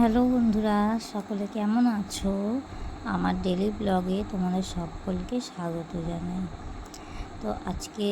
Hello বন্ধুরা, সকলে কেমন আছো? আমার ডেলি ব্লগে তোমাদের সকলকে স্বাগত জানাই। তো আজকে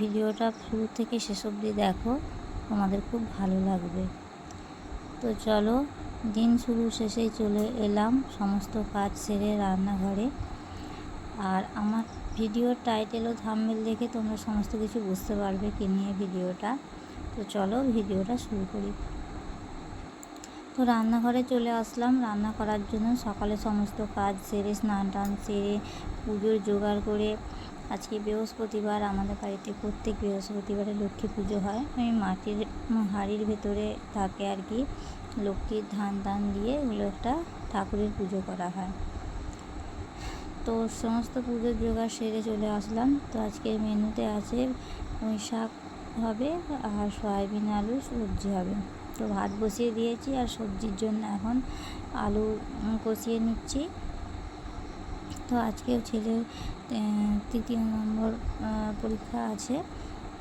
ভিডিওটা শুরু থেকে শেষ অবধি দেখো, তোমাদের খুব ভালো লাগবে। তো চলো, দিন শুরু শেষেই চলে এলাম সমস্ত কাজ সেরে রান্নাঘরে। আর আমার ভিডিওর টাইটেল ও থাম্বেল দেখে তোমরা সমস্ত কিছু বুঝতে পারবে কি নিয়ে ভিডিওটা। তো চলো ভিডিওটা শুরু করি। রান্নাঘরে চলে আসলাম। রান্না করার জন্য সকালে সমস্ত কাজ সেরে স্নান টান সেরে পুজোর জোগাড় করে আজকে বৃহস্পতিবার, আমাদের বাড়িতে প্রত্যেক বৃহস্পতিবারে লক্ষ্মী পুজো হয়। ওই মাটির, হাড়ির ভেতরে থাকে আর কি, লক্ষ্মীর ধান টান দিয়ে ওগুলো একটা ঠাকুরের পুজো করা হয়। তো সমস্ত পুজোর জোগাড় সেরে চলে আসলাম। তো আজকের মেনুতে আছে পুঁই শাক হবে আর সয়াবিন আলু সবজি হবে। তো ভাত বসিয়ে দিয়েছি আর সবজির জন্য এখন আলু কষিয়ে নিচ্ছি। তো আজকেও ছেলের তৃতীয় নম্বর পরীক্ষা আছে,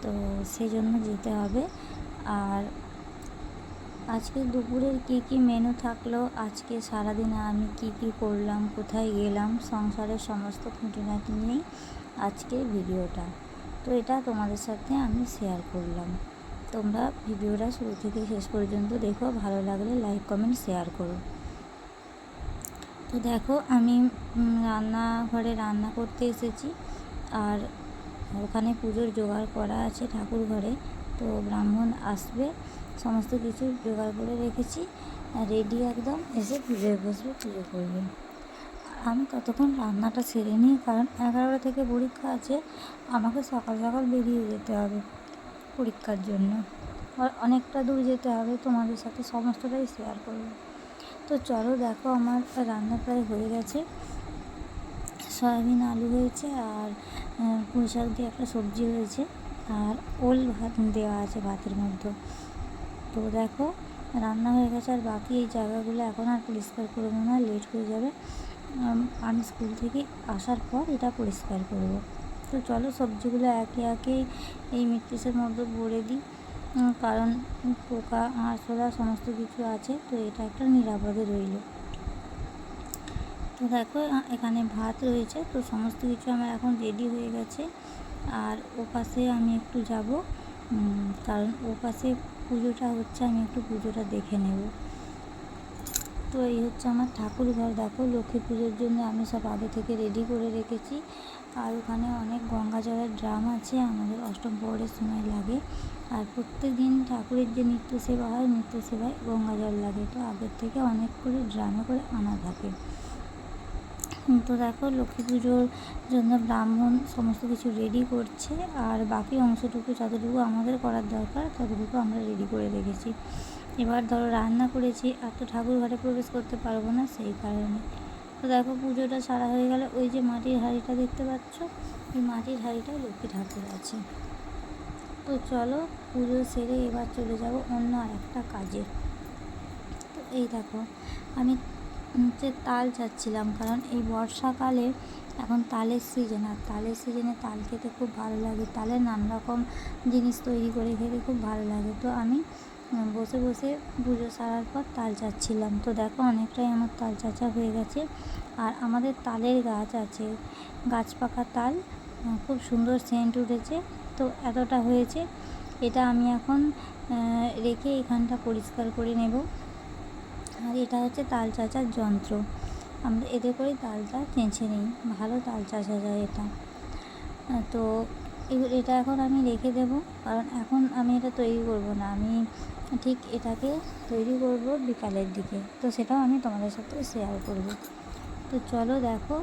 তো সেই জন্য যেতে হবে। আর আজকে দুপুরের কি কি মেনু থাকল? আজকে সারাদিনে আমি কি কি করলাম? কোথায় গেলাম? সংসারের সমস্ত খুঁটিনাটি নিয়েই আজকের ভিডিওটা। তো এটা তোমাদের সাথে আমি শেয়ার করলাম। তোমরা ভিডিওটা শুরু থেকে শেষ পর্যন্ত দেখো, ভালো লাগলে লাইক, কমেন্ট, শেয়ার করো। তো দেখো, আমি রান্নাঘরে রান্না করতে এসেছি। আর ওখানে পুজোর জোগাড় করা আছে ঠাকুর ঘরে। তো ব্রাহ্মণ আসবে, সমস্ত কিছু জোগাড় করে রেখেছি। রেডি একদম, এসে পুজোয় বসবে, পুজো করবে। আমি ততক্ষণ রান্নাটা সেরে নিই, কারণ এগারোটা থেকে পরীক্ষা আছে। আমাকে সকাল সকাল বেরিয়ে যেতে হবে। পরীক্ষার জন্য। অনেকটা দূর যেতে হবে, তোমাদের সাথে সমস্তটাই শেয়ার করব। তো চলো দেখো আমার রান্না প্রায় হয়ে গেছে। সয়াবিন আলু হয়েছে আর পুঁই শাক দিয়ে একটা সবজি হয়েছে। আর ওল ভাত দেওয়া আছে ভাতের মধ্যে। তো দেখো, রান্না হয়ে গেছে আর বাকি এই জায়গাগুলো এখন আর পরিষ্কার করব না লেট হয়ে যাবে। আমি স্কুল থেকে আসার পর এটা পরিষ্কার করব। তো চলো সবজিগুলো একে একে এই মিক্সের মধ্যে ভরে দিই। কারণ পোকা, আরশোলা সমস্ত কিছু আছে, তো এটা একটা নিরাপদে রইল। তো দেখো এখানে ভাত রয়েছে, তো সমস্ত কিছু আমার এখন রেডি হয়ে গেছে। আর ও পাশে আমি একটু যাব কারণ ও পাশে পুজোটা হচ্ছে, আমি একটু পুজোটা দেখে নেব। তো এই হচ্ছে আমার ঠাকুর ঘর। দেখো, লক্ষ্মী পুজোর জন্য আমি সব আগে থেকে রেডি করে রেখেছি। আর ওখানে অনেক গঙ্গা জলের ড্রাম আছে, আমাদের অষ্টম প্রহরের সময় লাগে। আর প্রত্যেক দিন ঠাকুরের যে নিত্য সেবা হয়, নিত্য সেবায় গঙ্গা জল লাগে। তো আগের থেকে অনেক করে ড্রামে করে আনা থাকে। তো দেখো, লক্ষ্মী পুজোর জন্য ব্রাহ্মণ সমস্ত কিছু রেডি করছে। আর বাকি অংশটুকু, যতটুকু আমাদের করার দরকার, ততটুকু আমরা রেডি করে রেখেছি। এবার ধরো রান্না করেছি, আর তো ঠাকুর ঘরে প্রবেশ করতে পারব না সেই কারণে। তো দেখো পুজোটা সারা হয়ে গেলে, ওই যে মাটির হাঁড়িটা দেখতে পাচ্ছ, এই মাটির হাঁড়িটায় লক্ষ্মী ঠাকুর আছে। তো চলো পুজো সেরে এবার চলে যাব অন্য আরেকটা কাজে। তো এই দেখো, আমি হচ্ছে তাল চাচ্ছিলাম কারণ এই বর্ষাকালে এখন তালের সিজন আর তালের সিজনে তাল খেতে খুব ভালো লাগে। তালের নানা রকম জিনিস তৈরি করে খেতে খুব ভালো লাগে। তো আমি বসে বসে পুজো সারার পর তাল চাচ্ছিলাম। তো দেখো, অনেকটাই আমার তাল চাচা হয়ে গেছে। আর আমাদের তালের গাছ আছে। গাছ পাকা তাল খুব সুন্দর সেন্ট উঠেছে। তো এতটা হয়েছে, এটা আমি এখন রেখে এখানটা পরিষ্কার করে নেব। আর এটা হচ্ছে তাল চাচার যন্ত্র। আমরা এতে করে তালটা চেঁচে নিই। ভালো তাল চাচা যায় এটা। তো এটা এখন আমি রেখে দেব। কারণ এখন আমি এটা তৈরি করব না। আমি ঠিক এটাকে তৈরি করব বিকালের দিকে। তো সেটাও আমি তোমাদের সাথে শেয়ার করব। তো চলো দেখো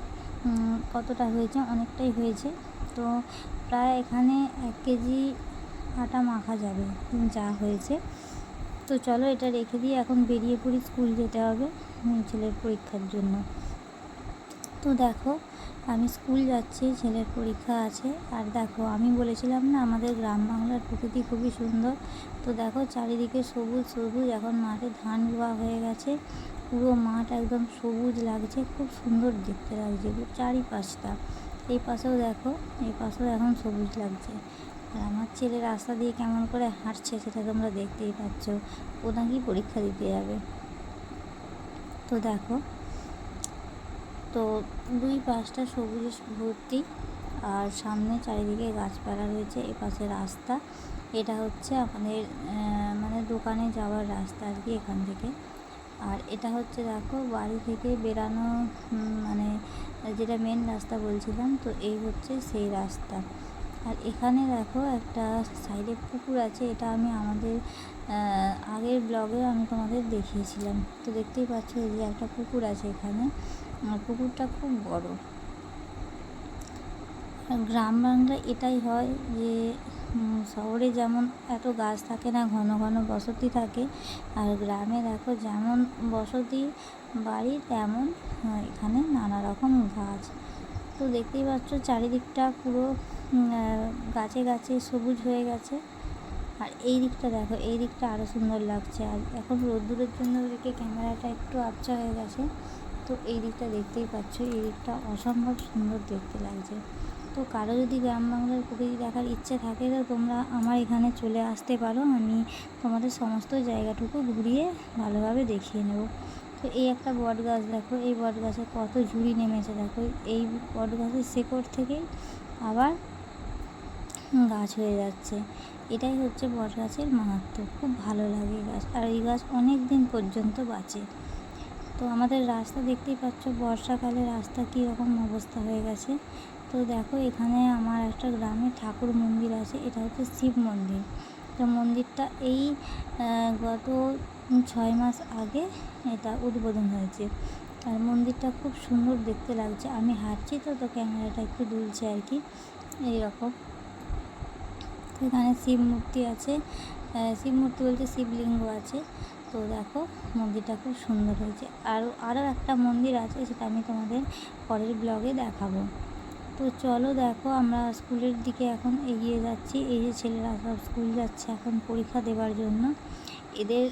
কতটা হয়েছে, অনেকটাই হয়েছে। তো প্রায় এখানে এক কেজি আটা মাখা যাবে, যা হয়েছে। তো চলো এটা রেখে দিয়ে এখন বেরিয়ে পড়ি স্কুল যেতে হবে ছেলের পরীক্ষার জন্য। তো দেখো আমি স্কুল যাচ্ছি, ছেলের পরীক্ষা আছে। আর দেখো, আমি বলেছিলাম না, আমাদের গ্রাম বাংলার প্রকৃতি খুবই সুন্দর। তো দেখো, চারিদিকে সবুজ সবুজ। এখন মাঠে ধান রোয়া হয়ে গেছে। পুরো মাঠ একদম সবুজ লাগছে। খুব সুন্দর দেখতে লাগছে চারিপাশটা। এই পাশেও দেখো, এই পাশেও এখন সবুজ লাগছে। আর আমার ছেলে রাস্তা দিয়ে কেমন করে হাঁটছে, সেটা তোমরা দেখতেই পাচ্ছ। ও নাকি পরীক্ষা দিতে যাবে। তো দেখো তো দুই পাশটা সবুজ ভর্তি আর সামনে চারিদিকে গাছপালা রয়েছে এপাশে রাস্তা। এটা হচ্ছে আমাদের মানে দোকানে যাওয়ার রাস্তা আর কি এখান থেকে। আর এটা হচ্ছে দেখো বাড়ি থেকে বেরানো মানে যেটা মেন রাস্তা বলছিলাম, তো এই হচ্ছে সেই রাস্তা। আর এখানে দেখো একটা সাইডে পুকুর আছে, এটা আমি আমাদের আগের ব্লগে আমি তোমাদের দেখিয়েছিলাম। তো দেখতেই পাচ্ছ যে একটা পুকুর আছে এখানে। পুকুরটা খুব বড়। গ্রাম বাংলা এটাই হয় যে শহরে যেমন এত গাছ থাকে না, ঘন ঘন বসতি থাকে, আর গ্রামে দেখো যেমন বসতি, বাড়ি তেমন এখানে নানা রকম গাছ। তো দেখতেই পাচ্ছ চারিদিকটা পুরো গাছে গাছে সবুজ হয়ে গেছে। আর এই দিকটা দেখো, এই দিকটা আরও সুন্দর লাগছে। আর এখন রোদ্দুরের জন্য দেখে ক্যামেরাটা একটু আবছা হয়ে গেছে। তো এই দিকটা দেখতেই পাচ্ছ, এই দিকটা অসম্ভব সুন্দর দেখতে লাগছে। তো কারও যদি গ্রাম বাংলার প্রকৃতি দেখার ইচ্ছে থাকে, তো তোমরা আমার এখানে চলে আসতে পারো। আমি তোমাদের সমস্ত জায়গাটুকু ঘুরিয়ে ভালোভাবে দেখিয়ে নেব। তো এই একটা বট গাছ দেখো, এই বট গাছে কত ঝুড়ি নেমেছে দেখো, এই বট গাছের শেকড় থেকেই আবার গাছ হয়ে যাচ্ছে। এটাই হচ্ছে বট গাছের মাহাত্ম, খুব ভালো লাগে গাছ, আর এই গাছ অনেক দিন পর্যন্ত বাঁচে। তো আমাদের রাস্তা দেখতেই পাচ্ছ, বর্ষাকালে রাস্তা কীরকম অবস্থা হয়ে গেছে। তো দেখো এখানে আমার একটা গ্রামে ঠাকুর মন্দির আছে, এটা হচ্ছে শিব মন্দির। তো মন্দিরটা এই গত ছয় মাস আগে এটা উদ্বোধন হয়েছে। আর মন্দিরটা খুব সুন্দর দেখতে লাগছে। আমি হাঁটছি তো তো ক্যামেরাটা একটু দুলছে আর কি। এইরকম। এখানে শিব মূর্তি আছে। শিব মূর্তি বলতে শিবলিঙ্গ আছে। তো দেখো, মন্দিরটা খুব সুন্দর হয়েছে। আর আরও একটা মন্দির আছে, সেটা আমি তোমাদের পরের ব্লগে দেখাবো। তো চলো দেখো, আমরা স্কুলের দিকে এখন এগিয়ে যাচ্ছি। এই যে ছেলেরা সব স্কুল যাচ্ছে এখন পরীক্ষা দেওয়ার জন্য। এদের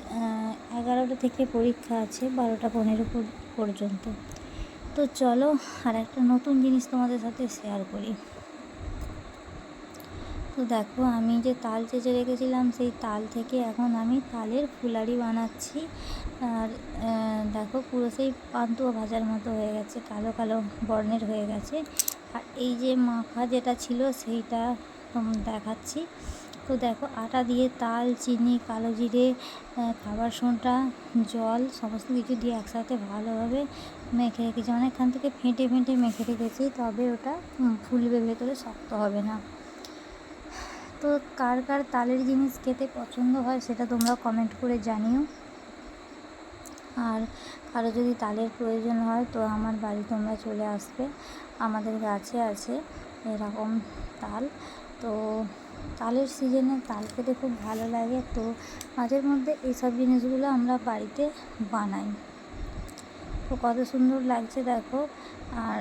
এগারোটা থেকে পরীক্ষা আছে, বারোটা পনেরো পর্যন্ত। তো চলো আর একটা নতুন জিনিস তোমাদের সাথে শেয়ার করি। তো দেখো, আমি যে তাল চেঁচে রেখেছিলাম, সেই তাল থেকে এখন আমি তালের ফুলারি বানাচ্ছি। আর দেখো, পুরো সেই পান্তুয়া ভাজার মতো হয়ে গেছে, কালো কালো বর্ণের হয়ে গেছে। আর এই যে মাখা যেটা ছিল, সেইটা দেখাচ্ছি। তো দেখো আটা দিয়ে তাল, চিনি, কালো জিরে খাবার সোঁটা জল, সমস্ত কিছু দিয়ে একসাথে ভালোভাবে মেখে রেখেছি। অনেকখান থেকে ফেঁটে ফেঁটে মেখে রেখেছি, তবে ওটা ফুলবে ভেতরে, শক্ত হবে না। তো কার কার তালের জিনিস খেতে পছন্দ হয় সেটা তোমরা কমেন্ট করে জানিও। আর কারও যদি তালের প্রয়োজন হয় তো আমার বাড়ি তোমরা চলে আসবে। আমাদের গাছে আছে এরকম তাল, তো তালের সিজনে তাল খেতে খুব ভালো লাগে। তো মাঝের মধ্যে এইসব জিনিসগুলো আমরা বাড়িতে বানাই। তো কত সুন্দর লাগছে দেখো। আর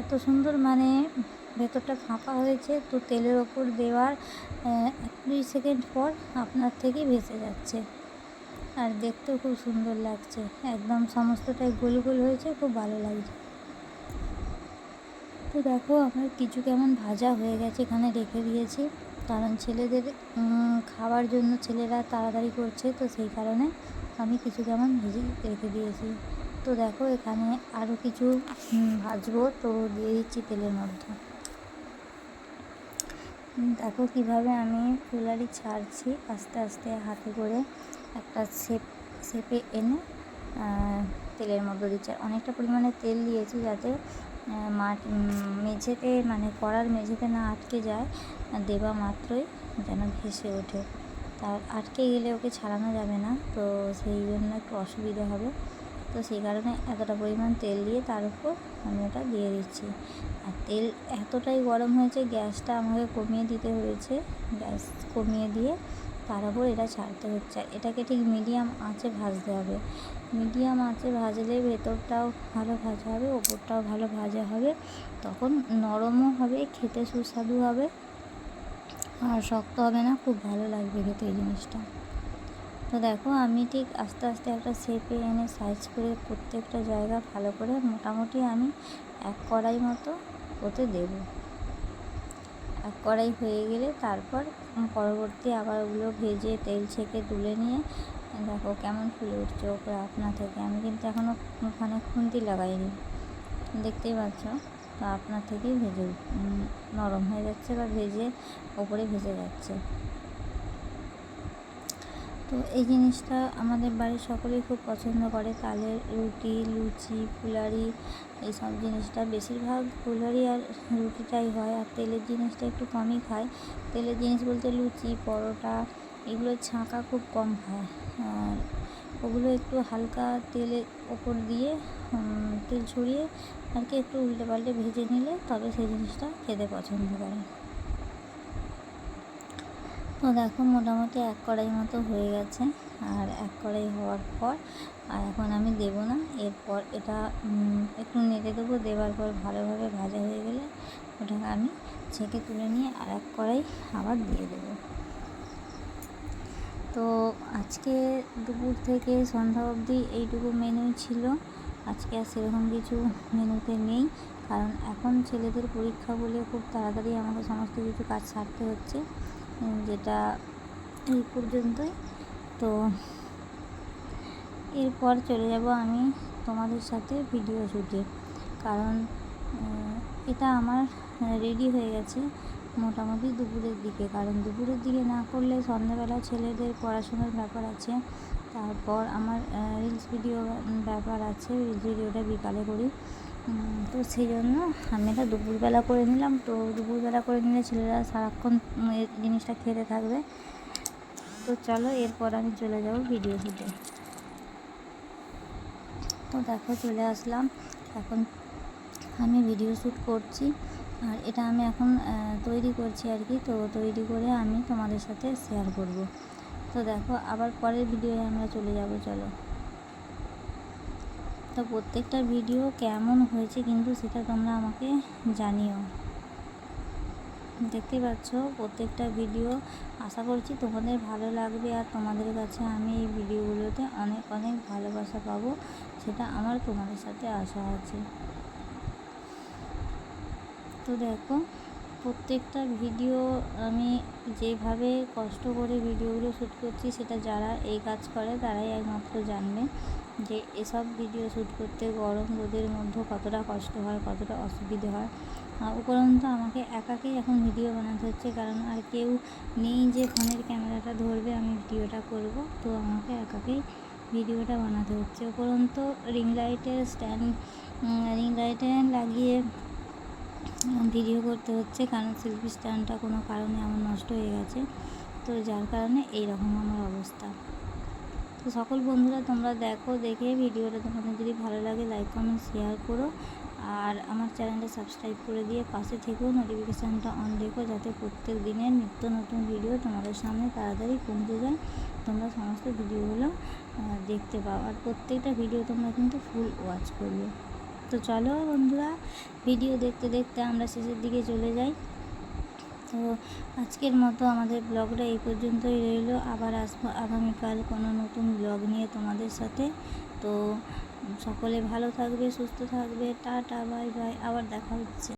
এত সুন্দর মানে ভেতরটা ফাঁপা হয়েছে, তো তেলের ওপর দেওয়ার দুই সেকেন্ড পর আপনার থেকেই ভেসে যাচ্ছে। আর দেখতেও খুব সুন্দর লাগছে। একদম সমস্তটাই গোল গোল হয়েছে, খুব ভালো লাগছে। তো দেখো, আমার কিছু কেমন ভাজা হয়ে গেছে, এখানে রেখে দিয়েছি। কারণ ছেলেদের খাওয়ার জন্য ছেলেরা তাড়াতাড়ি করছে, তো সেই কারণে আমি কিছু কেমন ভেজে রেখে দিয়েছি। তো দেখো, এখানে আরও কিছু ভাজবো, তো দিয়ে দিচ্ছি তেলের মধ্যে। দেখো কীভাবে আমি ফুলারি ছাড়ছি, আস্তে আস্তে হাতে করে একটা শেপ, শেপে এনে তেলের মধ্যে দিচ্ছি। অনেকটা পরিমাণে তেল দিয়েছি যাতে মেঝেতে মানে কড়ার মেঝেতে না আটকে যায়, দেবা মাত্রই যেন ভেসে ওঠে। তার আটকে গেলে ওকে ছাড়ানো যাবে না, তো সেই জন্য একটু অসুবিধা হবে। তো সেই কারণে এতটা পরিমাণ তেল দিয়ে তার উপর আমি ওটা দিয়ে দিচ্ছি। আর তেল এতটাই গরম হয়েছে, গ্যাসটা আমাকে কমিয়ে দিতে হয়েছে। গ্যাস কমিয়ে দিয়ে তার উপর এটা ছাড়তে হচ্ছে। এটাকে ঠিক মিডিয়াম আঁচে ভাজতে হবে। মিডিয়াম আঁচে ভাজলে ভেতরটাও ভালো ভাজা হবে, ওপরটাও ভালো ভাজা হবে। তখন নরমও হবে, খেতে সুস্বাদু হবে। আর শক্ত হবে না, খুব ভালো লাগবে খেতে এই জিনিসটা। তো দেখো, আমি ঠিক আস্তে আস্তে একটা শেপে এনে সাইজ করে প্রত্যেকটা জায়গা ভালো করে মোটামুটি আমি এক কড়াই মতো ওতে দেবো। এক কড়াই হয়ে গেলে তারপর পরবর্তী আবার ওগুলো ভেজে তেল ছেঁকে তুলে নিয়ে দেখো কেমন ফুলে উঠছে ওপরে আপনা থেকে। আমি কিন্তু এখনও ওখানে খুন্তি লাগাইনি, দেখতেই পাচ্ছ? তো আপনার থেকেই ভেজে নরম হয়ে যাচ্ছে বা ভেজে ওপরে ভেজে যাচ্ছে। তো এই জিনিসটা আমাদের বাড়ির সকলেই খুব পছন্দ করে। তালের রুটি, লুচি, ফুলারি, এইসব জিনিসটা। বেশিরভাগ ফুলারি আর রুটিটাই হয়। আর তেলের জিনিসটা একটু কমই খায়। তেলের জিনিস বলতে লুচি, পরোটা এগুলো ছাঁকা খুব কম খায়। আর ওগুলো একটু হালকা তেলের ওপর দিয়ে তেল ছড়িয়ে, আর কি একটু উল্টে পাল্টে ভেজে নিলে তবে সেই জিনিসটা খেতে পছন্দ করে। তো দেখো মোটামুটি এক কড়াই মতো হয়ে গেছে। আর এক কড়াই হওয়ার পর, আর এখন আমি দেব না। এরপর এটা একটু নেড়ে দেবো। দেওয়ার পর ভালোভাবে ভাজা হয়ে গেলে ওটাকে আমি ছেঁকে তুলে নিয়ে আর এক কড়াই আবার দিয়ে দেবো। তো আজকে দুপুর থেকে সন্ধ্যা অবধি এইটুকু মেনু ছিল। আজকে আর সেরকম কিছু মেনুতে নেই। কারণ এখন ছেলেদের পরীক্ষা বলে খুব তাড়াতাড়ি আমাকে সমস্ত কিছু কাজ সারতে হচ্ছে। যেটা এই পর্যন্তই। তো এরপর চলে যাব আমি তোমাদের সাথে ভিডিও শ্যুটে কারণ এটা আমার রেডি হয়ে গেছে মোটামুটি দুপুরের দিকে। কারণ দুপুরের দিকে না করলে সন্ধ্যাবেলা ছেলেদের পড়াশোনার ব্যাপার আছে। তারপর আমার রিলস ভিডিও ব্যাপার আছে। রিলস ভিডিওটা বিকালে করি। তো সেই জন্য আমি এটা দুপুরবেলা করে নিলাম। তো দুপুরবেলা করে নিলে ছেলেরা সারাক্ষণ জিনিসটা খেতে থাকবে। তো চলো এরপর আমি চলে যাব ভিডিও শুটে। তো দেখো চলে আসলাম। এখন আমি ভিডিও শ্যুট করছি। আর এটা আমি এখন তৈরি করছি আর কি। তো তৈরি করে আমি তোমাদের সাথে শেয়ার করব। তো দেখো আবার পরের ভিডিওয়ে আমরা চলে যাব, চলো। তো প্রত্যেকটা ভিডিও কেমন হয়েছে কিন্তু সেটা তোমরা আমাকে জানিও। দেখতে পাচ্ছ, প্রত্যেকটা ভিডিও আশা করছি তোমাদের ভালো লাগবে আর তোমাদের কাছে আমি এই ভিডিওগুলোতে অনেক অনেক ভালোবাসা পাবো, সেটা আমার তোমাদের সাথে আশা আছে। তো দেখো প্রত্যেকটা ভিডিও আমি যেভাবে কষ্ট করে ভিডিওগুলো শ্যুট করছি, সেটা যারা এই কাজ করে তারাই একমাত্র জানবে যে এসব ভিডিও শ্যুট করতে গরম রোদের মধ্যে কতটা কষ্ট হয়, কতটা অসুবিধে হয়। উপরন্ত আমাকে একাকেই এখন ভিডিও বানাতে হচ্ছে, কারণ আর কেউ নেই যে ফোনের ক্যামেরাটা ধরবে, আমি ভিডিওটা করব। তো আমাকে একাকেই ভিডিওটা বানাতে হচ্ছে। উপরন্ত রিং লাইটের স্ট্যান্ড রিং লাইটে লাগিয়ে ভিডিও করতে হচ্ছে, কারণ সেলফি স্ট্যান্ডটা কোনো কারণে আমার নষ্ট হয়ে গেছে। তো যার কারণে এই রকম আমার অবস্থা। তো সকল বন্ধুরা তোমরা দেখো, দেখে ভিডিওটা তোমাদের যদি ভালো লাগে লাইক কমেন্ট শেয়ার করো। আর আমার চ্যানেলটা সাবস্ক্রাইব করে দিয়ে পাশে থেকেও নোটিফিকেশানটা অন রেখো, যাতে প্রত্যেক দিনের নিত্য নতুন ভিডিও তোমাদের সামনে তাড়াতাড়ি পৌঁছে যায়। তোমরা সমস্ত ভিডিওগুলো দেখতে পাও। আর প্রত্যেকটা ভিডিও তোমরা কিন্তু ফুল ওয়াচ করবে। তো চলো বন্ধুরা ভিডিও দেখতে দেখতে আমরা শেষের দিকে চলে যাই। তো আজকের মতো আমাদের ব্লগটা এই পর্যন্তই রইল। আবার আসব আগামীকাল কোনো নতুন ব্লগ নিয়ে তোমাদের সাথে। তো সকলে ভালো থাকবে, সুস্থ থাকবে। টাটা বাই বাই আবার দেখা হচ্ছে।